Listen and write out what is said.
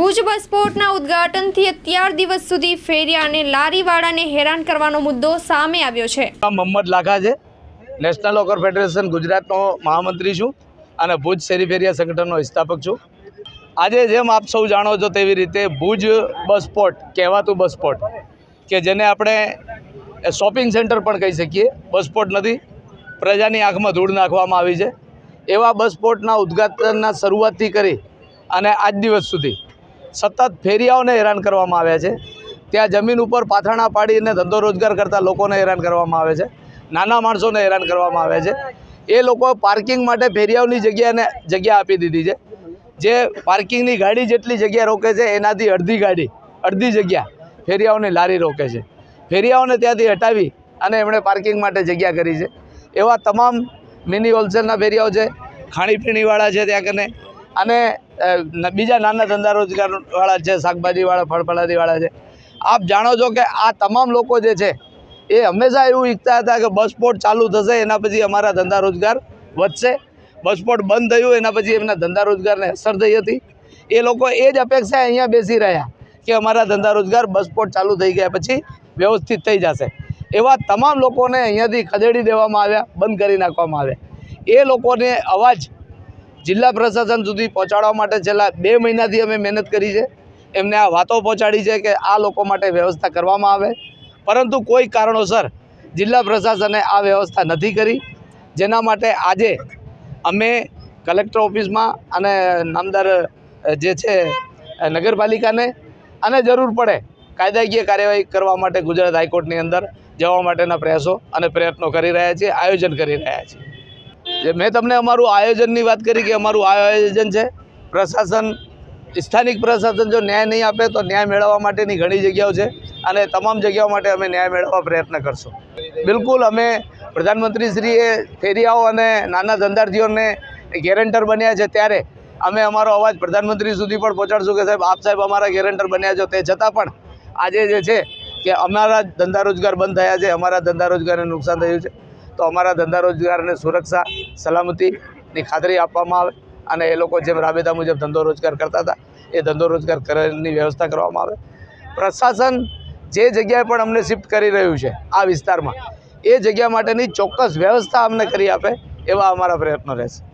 ભુજ બસ પોર્ટના ઉદ્ઘાટનથી અત્યાર દિવસ સુધી ફેરિયા અને લારીવાળાને હેરાન કરવાનો મુદ્દો સામે આવ્યો છે. મોહમ્મદ લાખા છે. નેશનલ લોકર ફેડરેશન ગુજરાતનો મહામંત્રી છું અને ભુજ શેરી ફેરિયા સંગઠનનો સ્થાપક છું. આજે જેમ આપ સૌ જાણો છો તેવી રીતે ભુજ બસ કહેવાતું બસ સ્પોટ, કે જેને આપણે શોપિંગ સેન્ટર પણ કહી શકીએ. બસ સ્પોટ નથી, પ્રજાની આંખમાં ધૂળ નાખવામાં આવી છે. એવા બસ સ્પોટના ઉદ્ઘાટનના શરૂઆતથી કરી અને આજ દિવસ સુધી સતત ફેરિયાઓને હેરાન કરવામાં આવ્યા છે. ત્યાં જમીન ઉપર પાથરણા પાડીને ધંધો રોજગાર કરતા લોકોને હેરાન કરવામાં આવે છે. નાના માણસોને હેરાન કરવામાં આવે છે. એ લોકો પાર્કિંગ માટે ફેરિયાઓની જગ્યાને જગ્યા આપી દીધી છે. જે પાર્કિંગની ગાડી જેટલી જગ્યા રોકે છે, એનાથી અડધી ગાડી, અડધી જગ્યા ફેરિયાઓની લારી રોકે છે. ફેરિયાઓને ત્યાંથી હટાવી અને એમણે પાર્કિંગ માટે જગ્યા કરી છે. એવા તમામ મિની હોલસેલના ફેરિયાઓ છે. ખાણીપીણીવાળા છે ત્યાં કને. અને બીજા નાના ધંધા રોજગારવાળા છે, શાકભાજીવાળા, ફળફળાદીવાળા છે. આપ જાણો છો કે આ તમામ લોકો જે છે, એ હંમેશા એવું ઈચ્છતા હતા કે બસ સ્પોટ ચાલુ થશે, એના પછી અમારા ધંધા રોજગાર વધશે. બસ બંધ થયું, એના પછી એમના ધંધા રોજગારને અસર થઈ હતી. એ લોકો એ જ અપેક્ષા અહીંયા બેસી રહ્યા કે અમારા ધંધા રોજગાર બસ સ્પોટ ચાલુ થઈ ગયા પછી વ્યવસ્થિત થઈ જશે. એવા તમામ લોકોને અહીંયાથી ખદેડી દેવામાં આવ્યા, બંધ કરી નાખવામાં આવ્યા. એ લોકોને અવાજ જિલ્લા પ્રશાસન સુધી પહોંચાડવા માટે છેલ્લા બે મહિનાથી અમે મહેનત કરી છે. એમને આ વાતો પહોંચાડી છે કે આ લોકો માટે વ્યવસ્થા કરવામાં આવે. પરંતુ કોઈ કારણોસર જિલ્લા પ્રશાસને આ વ્યવસ્થા નથી કરી. જેના માટે આજે અમે કલેક્ટર ઓફિસમાં અને નામદાર જે છે નગરપાલિકાને અને જરૂર પડે કાયદાકીય કાર્યવાહી કરવા માટે ગુજરાત હાઈકોર્ટની અંદર જવા માટેના પ્રયાસો અને પ્રયત્નો કરી રહ્યા છીએ, આયોજન કરી રહ્યા છીએ. જે મેં તમને અમારું આયોજનની વાત કરી કે અમારું આયોજન છે, પ્રશાસન, સ્થાનિક પ્રશાસન જો ન્યાય નહીં આપે તો ન્યાય મેળવવા માટેની ઘણી જગ્યાઓ છે અને તમામ જગ્યાઓ માટે અમે ન્યાય મેળવવા પ્રયત્ન કરશું. બિલકુલ અમે પ્રધાનમંત્રીશ્રીએ ફેરિયાઓ અને નાના ધંધાર્થીઓને ગેરંટર બન્યા છે ત્યારે અમે અમારો અવાજ પ્રધાનમંત્રી સુધી પણ પહોંચાડશું કે સાહેબ, આપ સાહેબ અમારા ગેરંટર બન્યા છો. તે છતાં પણ આજે જે છે કે અમારા ધંધા રોજગાર બંધ થયા છે, અમારા ધંધા રોજગારને નુકસાન થયું છે. તો અમારા ધંધા રોજગારને સુરક્ષા સલામતીની ખાતરી આપવામાં આવે અને એ લોકો જેમ રાબેતા મુજબ ધંધો રોજગાર કરતા હતા, એ ધંધો રોજગાર કરવાની વ્યવસ્થા કરવામાં આવે. પ્રશાસન જે જગ્યાએ પણ અમને શિફ્ટ કરી રહ્યું છે આ વિસ્તારમાં, એ જગ્યા માટેની ચોક્કસ વ્યવસ્થા અમને કરી આપે એવા અમારા પ્રયત્નો રહેશે.